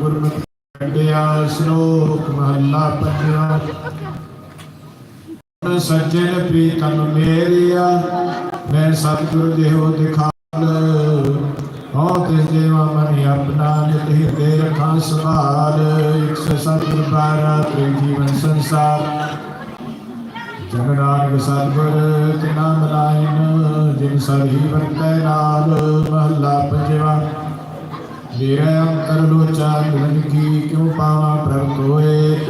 ਗੁਰਮਤਿ ਕੰਡਿਆ ਸ਼ਲੋਕ ਮਹੱਲਾ ਪੰਜਵਾ। ਸੱਜਣ ਪ੍ਰੀਤਮ ਮੇਰਿਆ, ਮੈਂ ਸਤਿਗੁਰ ਦੇਹੋ ਦਿਖਾਲ। ਹਉ ਤਿਸ ਦੇਵਾ ਮਨ ਆਪਣਾ, ਨਿਤ ਹਿਰਦੇ ਰਖਾਂ ਸੰਭਾਲ। ਇੱਕ ਸੌ ਸਤਿਗੁਰ ਜੀਵਨ ਸੰਸਾਰ। ਜਗਨਾਨਕ ਸਤਿਗੁਰ, ਤਿਨਾ ਮਲਾਇਨ ਜਿਨ ਸਭੀ ਵਰਤੈ ਨਾਲ। ਮਹੱਲਾ ਪੰਜਵਾ। ਮੇਰਾ ਅੰਤਰ ਲੋਚਾ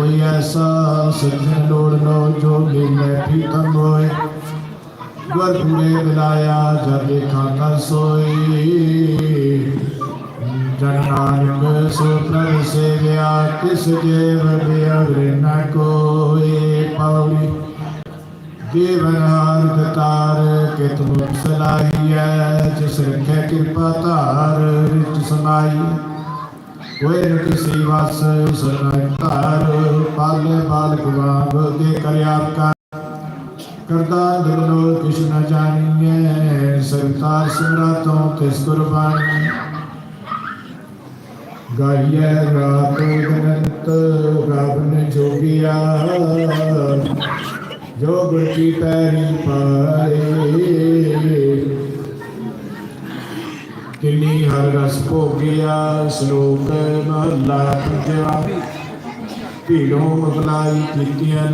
कोई ऐसा सज्जन लोड़ लो जो दिन भी तंग होए गुर पूरे मिलाया जब सोई। जन नानक सुप्रभ से गया किस देव देव न कोई पौरी देवन हार कतार के तुम सलाई है जिस रखे कृपा तार रिच समाई। कोई नट सेवा से उस तार भक्ति कर्यापकार करता जगनो कृष्ण जानिए सविता सिमरतों तिस कुर्बानी गाइय रात गणत रावण जोगिया। जो गुर की पैरी। पाए किन्नी हर रस भोगिया, श्लोक महला पंजवा ਭੀੜੋਂ ਮਗਲਾਈ ਕੀਤੀਆਂ